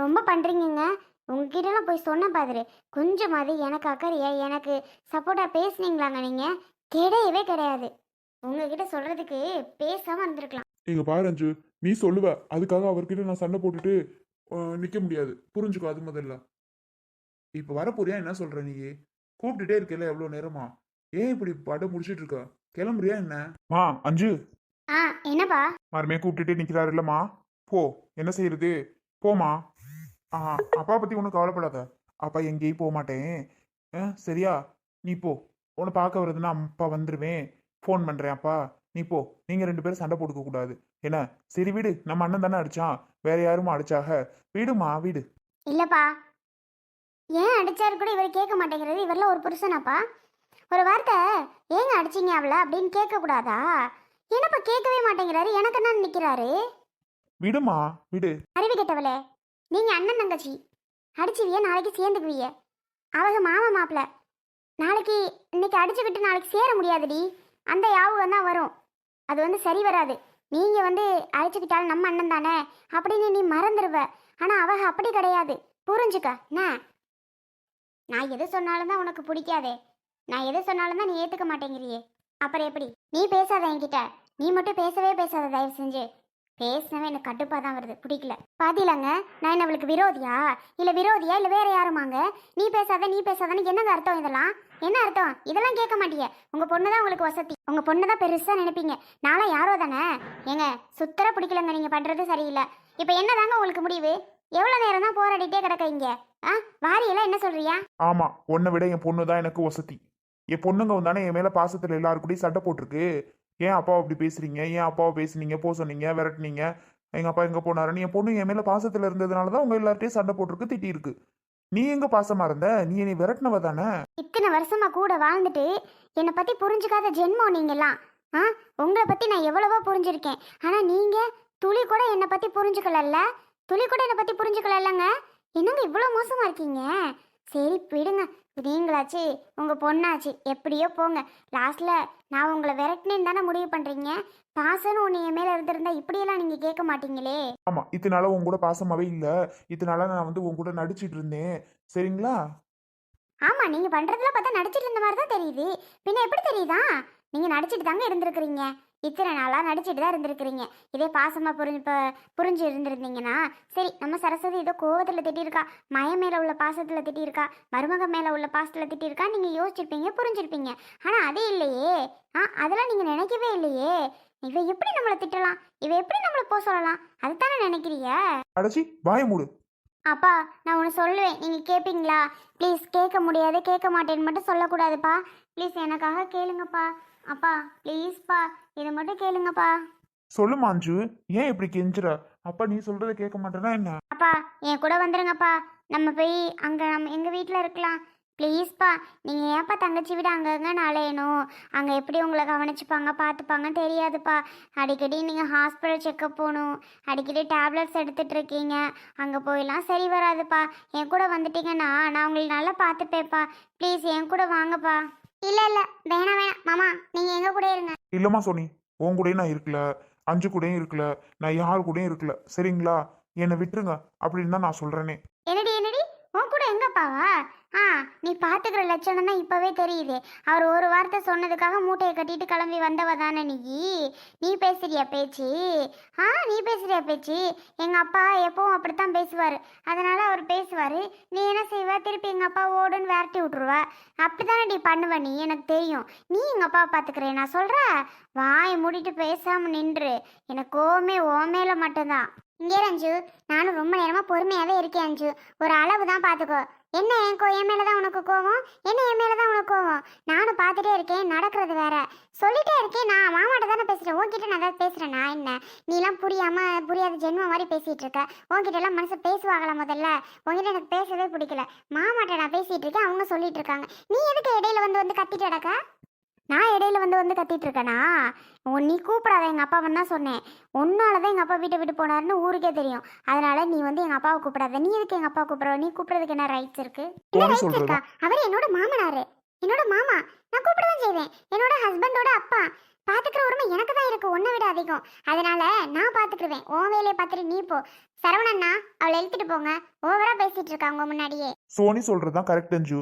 ரொம்ப பண்ணுறீங்கங்க உங்ககிட்டலாம் போய் சொன்ன பாதிரு கொஞ்சமாவது எனக்கு அக்கறையா எனக்கு சப்போர்ட்டாக பேசுனீங்களாங்க நீங்கள் கிடையவே கிடையாது. உங்ககிட்ட சொல்கிறதுக்கு பேசாமல் இருந்திருக்கலாம். இங்க பாரு அஞ்சு. நீ சொல்லுவ. அதுக்காக அவர்கிட்ட நான் சண்டை போட்டுட்டு அஹ், நிக்க முடியாது. புரிஞ்சுக்கோ அது முதல்ல. இப்ப வரப்போறியா? என்ன சொல்ற நீ? கூப்பிட்டுட்டே இருக்கல எவ்வளவு நேரமா? ஏன் இப்படி படம் முடிச்சிட்டு இருக்க? கிளம்புறியா என்ன? மா அஞ்சு. ஆ என்னப்பா? மறுமே கூப்பிட்டுட்டே நிக்கிறாரு இல்லம்மா போ. என்ன செய்யறது போமா ஆ அப்பா பத்தி ஒன்றும் கவலைப்படாத. அப்பா எங்கேயும் போக மாட்டேன். சரியா? நீ போ. உன்னை பார்க்க வருதுன்னா அப்பா வந்துருவேன். ஃபோன் பண்றேன் அப்பா. நீ போ. நீங்க ரெண்டு பேரும் சண்டை போட்டுக்க கூடாது. என்ன? சரி வீடு. நம்ம அண்ணன் தானே அடிச்சான். வேற யாருமா அடிச்சாக? வீடுமா வீடு. இல்லைப்பா. ஏன் அடிச்சாரு கூட இவர் கேட்க மாட்டேங்கிறது. இவரெல்லாம் ஒரு புருஷனாப்பா. ஒரு வார்த்தை ஏங்க அடிச்சீங்க அவளை? அப்படின்னு கேட்கக்கூடாதா? என்னப்பா கேட்கவே மாட்டேங்கிறாரு. எனக்கு என்ன நிற்கிறாரு விடுமா விடு. அறிவு கெட்டவளே. நீங்கள் அண்ணன் தங்கச்சி. அடிச்சுவிய நாளைக்கு சேர்ந்துக்குவிய. அவங்க மாமா மாப்பிள்ள நாளைக்கு இன்னைக்கு அடிச்சுக்கிட்டு நாளைக்கு சேர முடியாதுடி. அந்த யாபகம் தான் வரும். அது வந்து சரி வராது. நீங்கள் வந்து அழைச்சிக்கிட்டாலும் நம்ம அண்ணன் தானே? அப்படின்னு நீ மறந்துடுவ ஆனால் அவக அப்படி கிடையாது. புரிஞ்சுக்க. என்ன? நான் எது சொன்னாலும் தான் உனக்கு பிடிக்காதே. நான் எது சொன்னாலும் தான் நீ ஏற்றுக்க மாட்டேங்கிறியே. அப்புறம் எப்படி? நீ பேசாத என்கிட்ட. நீ மட்டும் பேசவே பேசாத தயவு செஞ்சு. பேசினவே எனக்கு கட்டுப்பாக தான் வருது. பிடிக்கல. பாத்திலங்க நான் என்ன அவளுக்கு விரோதியா? இல்லை விரோதியா? இல்லை வேற யாருமாங்க? நீ பேசாத நீ பேசாதன்னு என்னங்க அர்த்தம் இதெல்லாம்? என்ன அர்த்தம்? இதெல்லாம் கேட்க மாட்டீங்க உங்க பொண்ணு தான் உங்களுக்கு வசதி. உங்க பொண்ணு தான் பெருசாக நினைப்பீங்க. நானும் யாரோ தானே? ஏங்க சுத்தர பிடிக்கலங்க நீங்கள் பண்ணுறது சரியில்லை. இப்போ என்னதாங்க உங்களுக்கு முடிவு? எவ்வளோ நேரம் தான் போராடிட்டே கிடக்கீங்க ஆ வாரியெல்லாம் என்ன சொல்றியா? ஆமா உன்னை விட என் பொண்ணு தான் எனக்கு வசதி. என் பொண்ணுங்க வந்தானே என் மேல பாசத்துல எல்லாரு கூடயும் சண்டை போட்டிருக்கு. ஏன் அப்பாவை அப்படி பேசுறீங்க? ஏன் அப்பாவை பேசுனீங்க? போ சொன்னீங்க விரட்டுனீங்க. எங்க அப்பா எங்க போனாருன்னு என் பொண்ணு என் மேல பாசத்துல இருந்ததுனால தான் உங்க எல்லார்ட்டையும் சண்டை போட்டிருக்கு திட்டிருக்கு நீ எங்க பாசமா இருந்த? நீ என்னை விரட்டினவ தானே? இத்தனை வருஷமா கூட வாழ்ந்துட்டு என்னை பத்தி புரிஞ்சுக்காத ஜென்மம் நீங்கெல்லாம். ஆ? உங்களை பத்தி நான் எவ்வளவோ புரிஞ்சிருக்கேன். ஆனா நீங்க துளி கூட என்னை பத்தி புரிஞ்சுக்கலல்ல? துளி கூட என்னை பத்தி புரிஞ்சுக்கலல்லங்க? என்னங்க இவ்வளோ மோசமா இருக்கீங்க? சரி விடுங்க. நீங்களாச்சு உங்க பொண்ணாச்சு. எப்படியோ போங்க. லாஸ்ட்ல நான் உங்களை விரட்டினேன்னு தானே முடிவு பண்றீங்க? பாசம்னு ஒன்று என் மேல இருந்திருந்தா இப்படியெல்லாம் நீங்க கேட்க மாட்டீங்களே? ஆமா இத்தனால உன் கூட பாசமாவே இல்ல. இத்தனால நான் வந்து உன் கூட நடிச்சிட்டு இருந்தேன். சரிங்களா? ஆமா நீங்க பண்றதுல பார்த்தா நடிச்சிட்டு இருந்த மாதிரி தான் தெரியுது. பின்ன எப்படி தெரியுதா? நீங்க நடிச்சிட்டு தாங்க இருந்திருக்கிறீங்க. இத்தனை நாளா நடிச்சிட்டு தான் இருந்திருக்கிறீங்க. இதே பாசமா புரிஞ்சு இப்போ புரிஞ்சு இருந்திருந்தீங்கன்னா சரி நம்ம சரஸ்வதி ஏதோ கோவத்தில் திட்டியிருக்கா மய மேல உள்ள பாசத்துல திட்டியிருக்கா மருமக மேல உள்ள பாசத்துல திட்டியிருக்கா நீங்க யோசிச்சிருப்பீங்க புரிஞ்சிருப்பீங்க. ஆனா அது இல்லையே. ஆ அதெல்லாம் நீங்க நினைக்கவே இல்லையே. இவ எப்படி நம்மளை திட்டலாம்? இவ எப்படி நம்மளை போக சொல்லலாம்? அதுதானே நினைக்கிறீங்க? அடைச்சி வாய மூடு. அப்பா நான் ஒன்று சொல்லுவேன். நீங்கள் கேட்பீங்களா ப்ளீஸ் கேட்க முடியாது கேட்க மாட்டேன்னு மட்டும் சொல்லக்கூடாதுப்பா. ப்ளீஸ் எனக்காக கேளுங்கப்பா. அப்பா ப்ளீஸ்ப்பா இதை மட்டும் கேளுங்கப்பா. சொல்லு மாஞ்சு ஏன் இப்படி கெஞ்சுற? அப்பா நீ சொல்றதை கேட்க மாட்டேன்னா என்ன? அப்பா என் கூட வந்துருங்கப்பா. நம்ம போய் அங்கே நம்ம எங்கள் வீட்டில் இருக்கலாம். ப்ளீஸ்ப்பா நீங்கள் ஏன்ப்பா தங்கச்சி விட அங்கங்க நாளையணும் அங்கே எப்படி உங்களை கவனிச்சுப்பாங்க பார்த்துப்பாங்கன்னு தெரியாதுப்பா. அடிக்கடி நீங்கள் ஹாஸ்பிட்டல் செக்கப் போகணும். அடிக்கடி டேப்லெட்ஸ் எடுத்துட்டு இருக்கீங்க. அங்கே போயெல்லாம் சரி வராதுப்பா. என் கூட வந்துட்டீங்கன்னா நான் உங்களை நல்லா பார்த்துப்பேப்பா ப்ளீஸ் என் கூட வாங்கப்பா. இல்லை இல்லை. வேணாம் வேணாம். மாமா நீங்கள் எங்கள் கூட இருங்க. இல்லம்மா சோனி உன் கூடயும் நான் இருக்கல. அஞ்சு கூடயும் இருக்கல. நான் யார் கூடயும் இருக்கல. சரிங்களா? என்னை விட்டுருங்க. அப்படின்னு தான் நான் சொல்றேனே. என்னடி என்னடி? உன் கூட எங்கப்பாவா? ஆ நீ பார்த்துக்கிற லட்சணம் தான் இப்போவே தெரியுது. அவர் ஒரு வார்த்தை சொன்னதுக்காக மூட்டையை கட்டிட்டு கிளம்பி வந்தவ தானே நீ? நீ பேசுறியா பேச்சு? ஆ நீ பேசுறியா பேச்சு? எங்கள் அப்பா எப்பவும் அப்படித்தான் பேசுவார். அதனால் அவர் பேசுவார். நீ என்ன செய்வ? திருப்பி எங்கள் அப்பா ஓடுன்னு விரட்டி விட்ருவ அப்படி தானே நீ பண்ணுவ நீ? எனக்கு தெரியும். நீ எங்கள் அப்பா பார்த்துக்கிறேன் நான் சொல்கிற வாய் மூடிட்டு பேசாமல் நின்று. எனக்கு கோவமே ஓமேல மட்டும்தான். இங்கே அஞ்சு. நானும் ரொம்ப நேரமாக பொறுமையாகவே இருக்கேன் அஞ்சு. ஒரு அளவு தான் பார்த்துக்கோ என்ன என் கோ என் மேலே தான் உனக்கு கோவம்? என்ன என் மேலே தான் உனக்கு கோவம்? நானும் பார்த்துட்டே இருக்கேன் நடக்கிறது வேற. சொல்லிட்டே இருக்கேன் நான் மாமாட்ட தானே பேசுகிறேன் உன்கிட்ட நான் ஏதாவது பேசுகிறேன் நான் என்ன? நீலாம் புரியாமல் புரியாத ஜென்மம் மாதிரி பேசிகிட்டு இருக்க. உன்கிட்ட எல்லாம் மனசு பேசுவாங்களா முதல்ல? உங்ககிட்ட எனக்கு பேசவே பிடிக்கல. மாமாட்ட நான் பேசிகிட்டு இருக்கேன் அவங்க சொல்லிட்டு இருக்காங்க. நீ எதுக்கு இடையில வந்து வந்து கத்திட்டு கிடக்க? நான் இடையில வந்து வந்து கத்திட்டு இருக்கேனா நீ கூப்பிடாத எங்கள் அப்பாவன் தான் சொன்னேன். உன்னால தான் எங்கள் அப்பா வீட்டை விட்டு போனாருன்னு ஊருக்கே தெரியும். அதனால நீ வந்து எங்கள் அப்பாவை கூப்பிடாத. நீ எதுக்கு எங்கள் அப்பா கூப்பிடுற? நீ கூப்பிடுறதுக்கு என்ன ரைட்ஸ் இருக்கு? என்ன ரைட்ஸ் இருக்கா? அவர் என்னோட மாமனாரு. என்னோட மாமா. நான் கூப்பிட தான் செய்வேன். என்னோட ஹஸ்பண்டோட அப்பா. பாத்துக்கிற உரிமை எனக்கு தான் இருக்கு. உன்னை விட அதிகம். அதனால நான் பாத்துக்கிருவேன். உன் வேலையை பார்த்துட்டு நீ போ. சரவணண்ணா அவளை இழுத்துட்டு போங்க. ஓவரா பேசிட்டு இருக்கா உங்க முன்னாடியே. சோனி சொல்கிறது தான் கரெக்ட் அஞ்சு.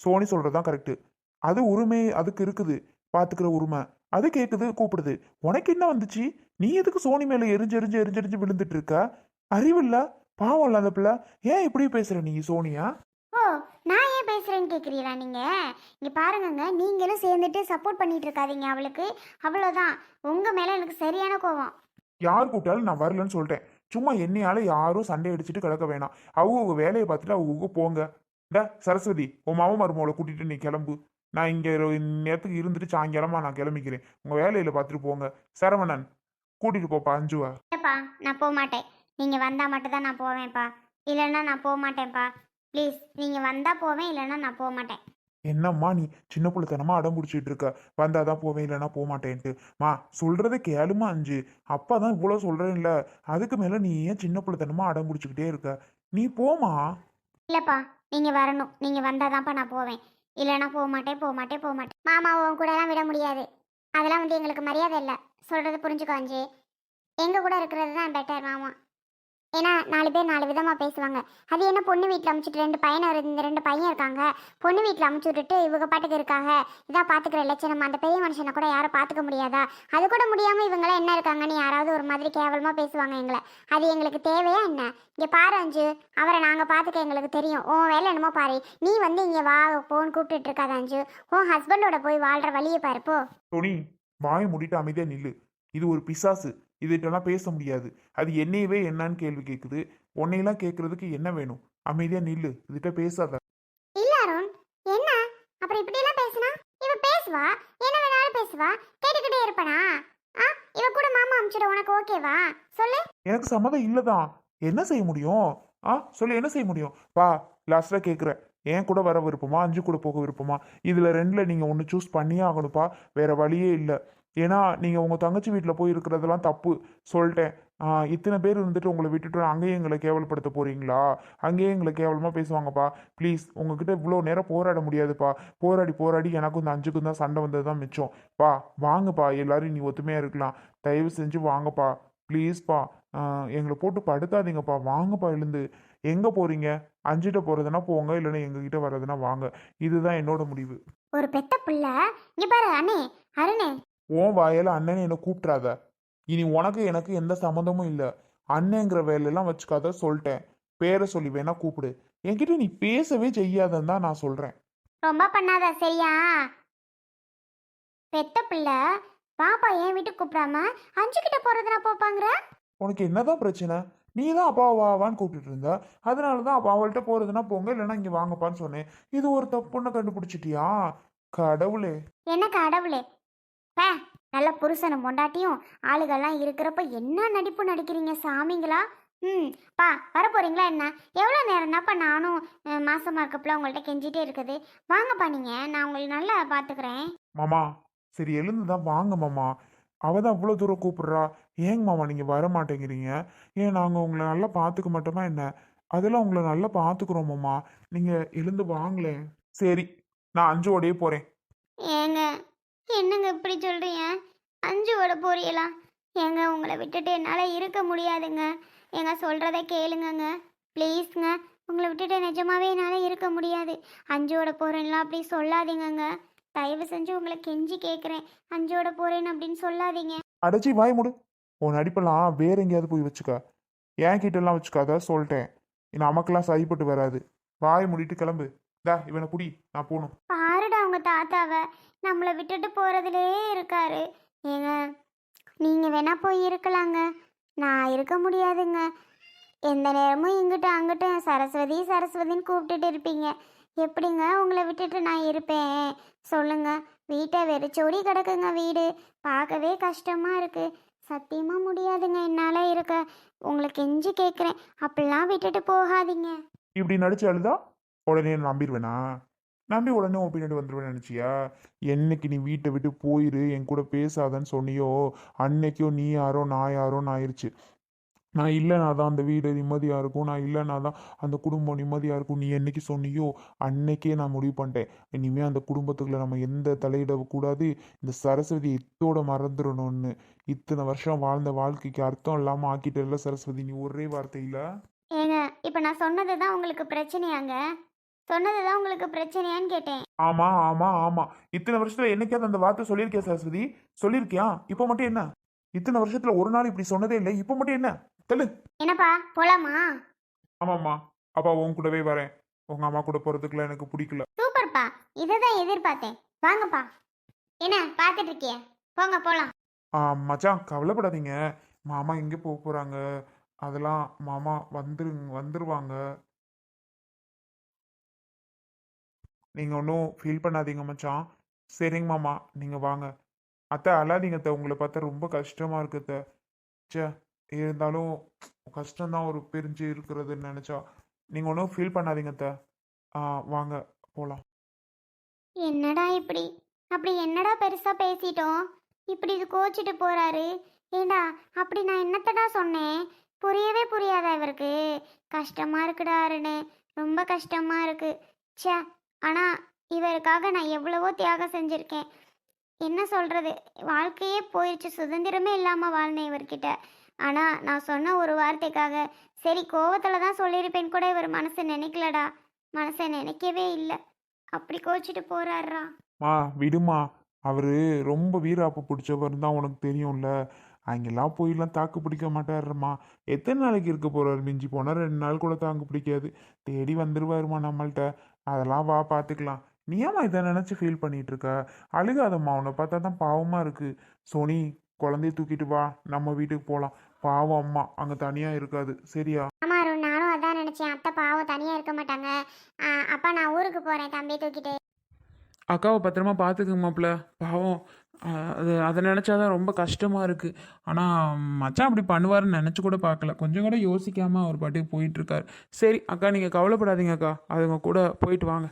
சோனி சொல்கிறது தான் கரெக்டு அது உரிமை அதுக்கு இருக்குது. பார்த்துக்கிற உரிமை. அது கேட்குது கூப்பிடுது. உனக்கு என்ன வந்துச்சு? நீ எதுக்கு சோனி மேலே எரிஞ்சு எரிஞ்சு எரிஞ்சு எரிஞ்சு விழுந்துட்டு இருக்க? அறிவில்ல பாவம் இல்ல அந்த பிள்ளை. ஏன் இப்படி பேசுற நீ சோனியா? ஓ நான் ஏன் பேசுறேன்னு கேக்குறீங்களா நீங்க? இங்க பாருங்கங்க நீங்களும் சேர்ந்துட்டு சப்போர்ட் பண்ணிட்டு இருக்காதீங்க அவளுக்கு. அவ்வளவுதான். உங்க மேல எனக்கு சரியான கோவம். யார் கூப்பிட்டாலும் நான் வரலன்னு சொல்லிட்டேன் சும்மா என்னையால யாரும் சண்டை அடிச்சுட்டு கிடக்க வேணாம். அவங்க உங்க வேலையை பார்த்துட்டு அவங்க போங்க. டா சரஸ்வதி உன் மாமா மருமகளை கூட்டிட்டு நீ கிளம்பு. நான் இங்க நேரத்துக்கு இருந்துட்டு சாயங்காலமா நான் கிளம்பிக்கிறேன். உங்க வேலையில பார்த்துட்டு போங்க. சரவணன் கூட்டிட்டு போப்பா அஞ்சுவா. ஏப்பா நான் போக மாட்டேன் நீங்க வந்தா மட்டும் தான் நான் போவேன்ப்பா. இல்லைன்னா நான் போக மாட்டேன்ப்பா ப்ளீஸ் நீங்க வந்தா போவேன் இல்லைன்னா நான் போக மாட்டேன் என்னம்மா நீ சின்ன பிள்ளைத்தனமா அடம் பிடிச்சிட்டு இருக்க? வந்தாதான் போவேன் இல்லைன்னா போக மாட்டேன்ட்டு மா சொல்றதை கேளுமா அஞ்சு. அப்பா தான் இவ்வளோ சொல்றேன்ல. அதுக்கு மேல நீ ஏன் சின்ன பிள்ளைத்தனமா அடம் பிடிச்சிக்கிட்டே இருக்க? நீ போமா. இல்லப்பா நீங்க வரணும். நீங்க வந்தாதான்ப்பா நான் போவேன். இல்லைன்னா போக மாட்டேன் போக மாட்டேன் போக மாட்டேன் மாமா உன் கூட விட முடியாது. அதெல்லாம் வந்து எங்களுக்கு மரியாதை இல்லை. சொல்றது புரிஞ்சுக்கோ அஞ்சு. எங்க கூட இருக்கிறது தான் பெட்டர் மாமா. ஏன்னா நாலு பேர் நாலு விதமாக பேசுவாங்க. அது என்ன பொண்ணு வீட்டில் அமுச்சுட்டு ரெண்டு பையன் இந்த ரெண்டு பையன் இருக்காங்க. பொண்ணு வீட்டில் அமுச்சு விட்டுட்டு இவங்க பாட்டுக்கு இருக்காங்க. இதான் பாத்துக்கிற லட்சணம்? அந்த பெரிய மனுஷனை கூட யாரும் பார்த்துக்க முடியாதா? அது கூட முடியாமல் இவங்களாம் என்ன இருக்காங்கன்னு யாராவது ஒரு மாதிரி கேவலமாக பேசுவாங்க எங்களை. அது எங்களுக்கு தேவையா என்ன? இங்கே பாரு அஞ்சு. அவரை நாங்கள் பார்த்துக்க எங்களுக்கு தெரியும். உன் வேலை என்னமோ பாரு. நீ வந்து இங்கே வா போன்னு கூப்பிட்டுட்டு இருக்காத அஞ்சு. உன் ஹஸ்பண்டோட போய் வாழ்கிற வழியை பாரு போ. டோனி வாயை முடிட்டு அமைதியாக நில்லு. இது ஒரு பிசாசு. இதுகிட்டலாம் பேச முடியாது. அது என்னையவே என்னன்னு கேள்வி கேட்குது உன்னையெல்லாம் கேட்கறதுக்கு என்ன வேணும்? அமைதியா நில்லு. இதுகிட்ட பேசாத. இல்ல அருண். என்ன? அப்புறம் இப்படி எல்லாம் பேசினா? இவ பேசுவா? என்ன வேணாலும் பேசுவா? கேட்டுக்கிட்டே இருப்பனா? ஆ? இவ கூட மாமா அமிச்சிட. உனக்கு ஓகேவா? சொல்லு. எனக்கு சம்மதம் இல்லதான் என்ன செய்ய முடியும்? ஆ? சொல்லு என்ன செய்ய முடியும்? பா லாஸ்ட்ல கேட்குறேன் ஏன் கூட வர விருப்பமா? அஞ்சு கூட போக விருப்பமா? இதுல ரெண்டுல நீங்க ஒன்று சூஸ் பண்ணியே ஆகணும்ப்பா. வேற வழியே இல்லை. ஏன்னா நீங்கள் உங்கள் தங்கச்சி வீட்டில் போய் இருக்கிறதெல்லாம் தப்பு. சொல்லிட்டேன். இத்தனை பேர் இருந்துட்டு உங்களை விட்டுட்டு அங்கேயே எங்களை கேவலப்படுத்த போறீங்களா? அங்கேயே எங்களை கேவலமாக பேசுவாங்கப்பா. ப்ளீஸ் உங்ககிட்ட இவ்வளோ நேரம் போராட முடியாதுப்பா. போராடி போராடி எனக்கும் இந்த அஞ்சுக்கும் தான் சண்டை வந்தது தான் மிச்சம். பா வாங்கப்பா. எல்லாரும் நீ ஒத்துமையாக இருக்கலாம். தயவு செஞ்சு வாங்கப்பா. ப்ளீஸ்ப்பா. எங்களை போட்டு படுத்தாதீங்கப்பா. வாங்கப்பா எழுந்து. எங்கே போறீங்க? அஞ்சிட்ட போகிறதுனா போங்க. இல்லைன்னா எங்ககிட்ட வர்றதுனா வாங்க. இதுதான் என்னோட முடிவு. ஒரு பெத்த பிள்ளை. இங்கே பாரு அண்ணே. அருணே. உன் வாயால் அண்ணனை என்னை கூப்பிட்றாத. இனி உனக்கு எனக்கு எந்த சம்மந்தமும் இல்லை. அண்ணங்கிற வேலையெல்லாம் வச்சுக்காத சொல்லிட்டேன். பேரை சொல்லி வேணா கூப்பிடு. என்கிட்ட நீ பேசவே செய்யாதன்னு தான் நான் சொல்கிறேன் ரொம்ப பண்ணாத சரியா? பெத்த பிள்ளை பாப்பா ஏன் வீட்டுக்கு கூப்பிடாம அஞ்சு கிட்ட போறதுனா போப்பாங்கிற? உனக்கு என்னதான் பிரச்சனை? நீ தான் அப்பா வாவான்னு கூப்பிட்டுட்டு இருந்த. அதனால தான் அப்பா அவள்கிட்ட போகிறதுனா போங்க இல்லைன்னா இங்கே வாங்கப்பான்னு சொன்னேன். இது ஒரு தப்புன்னு கண்டுபிடிச்சிட்டியா? கடவுளே. என்ன கடவுளே? பே நல்ல புருஷனும் பொண்டாட்டியும் ஆளுகள்லாம் இருக்கிறப்ப என்ன நடிப்பு நடிக்கிறீங்க சாமிங்களா? ம் பா வர போறீங்களா என்ன? எவ்வளோ நேரம் தான்ப்பா நானும் அஹ், மாசமா இருக்கப்பல உங்கள்கிட்ட கெஞ்சிட்டே இருக்குது. வாங்கப்பா நீங்க நான் உங்களை நல்லா பார்த்துக்கிறேன் மாமா சரி எழுந்து தான் வாங்க மாமா. அவ தான் அவ்வளோ தூரம் கூப்பிடுறா. ஏங்க மாமா நீங்கள் வர மாட்டேங்கிறீங்க? ஏன் நாங்கள் உங்களை நல்லா பார்த்துக்க மாட்டோமா என்ன? அதெல்லாம் உங்களை நல்லா பார்த்துக்குறோம் மாமா. நீங்கள் எழுந்து வாங்களேன். சரி நான் அஞ்சோடையே போகிறேன் ஏங்க என்னங்க இப்படி சொல்றீங்க? அஞ்சு விட போறீங்களா? ஏங்க உங்களை விட்டுட்டு என்னால் இருக்க முடியாதுங்க. ஏங்க சொல்கிறத கேளுங்கங்க. ப்ளீஸ்ங்க. உங்களை விட்டுட்டு நிஜமாவே என்னால் இருக்க முடியாது. அஞ்சோட போகிறேன்லாம் அப்படி சொல்லாதீங்கங்க. தயவு செஞ்சு உங்களை கெஞ்சி கேட்குறேன் அஞ்சோட போகிறேன் அப்படின்னு சொல்லாதீங்க. அடைச்சி வாய் முடு. உன் நடிப்பெல்லாம் வேற எங்கேயாவது போய் வச்சுக்க. என் கிட்டலாம் வச்சுக்காத சொல்லிட்டேன். நமக்கெல்லாம் சரிப்பட்டு வராது. வாய் மூடிட்டு கிளம்பு. டா இவனை புடி. நான் போகணும். தாத்தாவை நம்மளை விட்டுட்டு போகிறதுலே இருக்காரு. ஏங்க நீங்கள் வேணால் போய் இருக்கலாங்க. நான் இருக்க முடியாதுங்க. எந்த நேரமும் இங்கிட்ட அங்கிட்ட சரஸ்வதி சரஸ்வதின்னு கூப்பிட்டுட்டு இருப்பீங்க. எப்படிங்க உங்களை விட்டுட்டு நான் இருப்பேன்? சொல்லுங்க. வீட்டை வெறிச்சோடி கிடக்குங்க வீடு. பார்க்கவே கஷ்டமாக இருக்குது சத்தியமாக முடியாதுங்க என்னால் இருக்க. உங்களை கெஞ்சி கேட்குறேன் அப்படிலாம் விட்டுட்டு போகாதீங்க. இப்படி நடிச்சு அழுதா? உடனே நான் நம்பி உடனே உன் பின்னாடி வந்துடுவேன் நினச்சியா? என்னைக்கு நீ வீட்டை விட்டு போயிரு என் கூட பேசாதன்னு சொன்னியோ அன்னைக்கோ நீ யாரோ நான் யாரோன்னு ஆயிடுச்சு நான் இல்லைனா தான் அந்த வீடு நிம்மதியாக இருக்கும். நான் இல்லைனா தான் அந்த குடும்பம் நிம்மதியாக இருக்கும். நீ என்னைக்கு சொன்னியோ அன்னைக்கே நான் முடிவு பண்ணிட்டேன். இனிமேல் அந்த குடும்பத்துக்குள்ள நம்ம எந்த தலையிடக்கூடாது இந்த சரஸ்வதி இத்தோட மறந்துடணும்னு. இத்தனை வருஷம் வாழ்ந்த வாழ்க்கைக்கு அர்த்தம் இல்லாமல் ஆக்கிட்டல சரஸ்வதி நீ ஒரே வார்த்தையில்? ஏங்க இப்போ நான் சொன்னது தான் உங்களுக்கு பிரச்சனையாங்க? சொன்னது தான் உங்களுக்கு பிரச்சனையான்னு கேட்டேன். ஆமா ஆமா ஆமா. இத்தனை வருஷத்துல என்னைக்காவது அந்த வார்த்தை சொல்லியிருக்கியா சரஸ்வதி? சொல்லியிருக்கியா? இப்போ மட்டும் என்ன? இத்தனை வருஷத்துல ஒரு நாள் இப்படி சொன்னதே இல்லை. இப்போ மட்டும் என்ன? தெல்லு என்னப்பா போலாமா? ஆமாம்மா. அப்பா உன் கூடவே வரேன். உங்க அம்மா கூட போறதுக்குலாம் எனக்கு பிடிக்கல. சூப்பர்ப்பா. இதை தான் எதிர்பார்த்தேன். வாங்கப்பா. என்ன பார்த்துட்டு இருக்கிய போங்க போலாம். ஆ மச்சான் கவலைப்படாதீங்க. மாமா எங்கே போக போறாங்க? அதெல்லாம் மாமா வந்துரு வந்துருவாங்க. நீங்கள் ஒன்றும் ஃபீல் பண்ணாதீங்க மச்சான். சரிங்க மாமா நீங்கள் வாங்க. அத்தை அழாதீங்க அத்தை. உங்களை பார்த்தா ரொம்ப கஷ்டமாக இருக்குத்த சே ச்சே இருந்தாலும் கஷ்டம்தான் ஒரு பிரிஞ்சு இருக்கிறதுன்னு நினச்சா. நீங்கள் ஒன்றும் ஃபீல் பண்ணாதீங்க அத்தை. வாங்க போகலாம் என்னடா இப்படி? அப்படி என்னடா பெருசாக பேசிட்டோம்? இப்படி இது கோச்சிட்டு போகிறாரு ஏண்டா அப்படி நான் என்னத்தடா சொன்னேன்? புரியவே புரியாதா இவருக்கு? கஷ்டமாக இருக்குடா அருணே. ரொம்ப கஷ்டமாக இருக்குது ச்சே ஆனால் இவருக்காக நான் எவ்வளவோ தியாகம் செஞ்சுருக்கேன். என்ன சொல்கிறது வாழ்க்கையே போயிடுச்சு சுதந்திரமே இல்லாமல் வாழ்ந்தேன் இவர்கிட்ட. ஆனால் நான் சொன்ன ஒரு வார்த்தைக்காக சரி கோவத்தில் தான் சொல்லியிருப்பேன் கூட இவர் மனசை நினைக்கலடா. மனசை நினைக்கவே இல்லை. அப்படி கோச்சிட்டு போறாருடா. மா விடுமா. அவர் ரொம்ப வீராப்பு பிடிச்சவர் தான் உனக்கு தெரியும்ல. அங்கெல்லாம் போயெல்லாம் தாக்கு பிடிக்க மாட்டாருமா. எத்தனை நாளைக்கு இருக்க போகிறார் மிஞ்சி போனால் ரெண்டு நாள் கூட தாக்கு பிடிக்காது. தேடி வந்துடுவாருமா நம்மள்கிட்ட அதெல்லாம் வா பார்த்துக்கலாம் நீ ஏம்மா இதை நினச்சி ஃபீல் பண்ணிட்டு இருக்க அழுகாதம்மா உன்னை பார்த்தா தான் பாவமாக இருக்கு. சோனி குழந்தைய தூக்கிட்டு வா. நம்ம வீட்டுக்கு போகலாம் பாவம் அம்மா அங்கே தனியாக இருக்காது. சரியா? ஆமா அருண் நானும் அதான் நினைச்சேன். அத்தை பாவம் தனியாக இருக்க மாட்டாங்க. ஆ, அப்பா நான் ஊருக்கு போகிறேன் தம்பியை தூக்கிட்டு. அக்காவை பத்திரமா பார்த்துக்குங்க மாப்பிள்ள. பாவம். அது அதை நினச்சாதான் ரொம்ப கஷ்டமாக இருக்குது ஆனால் மச்சான் அப்படி பண்ணுவாருன்னு நினச்சி கூட பார்க்கல கொஞ்சம் கூட யோசிக்காமல் அவர் பாட்டுக்கு போயிட்டுருக்காரு சரி அக்கா நீங்கள் கவலைப்படாதீங்க அக்கா. அதுங்க கூட போயிட்டு வாங்க.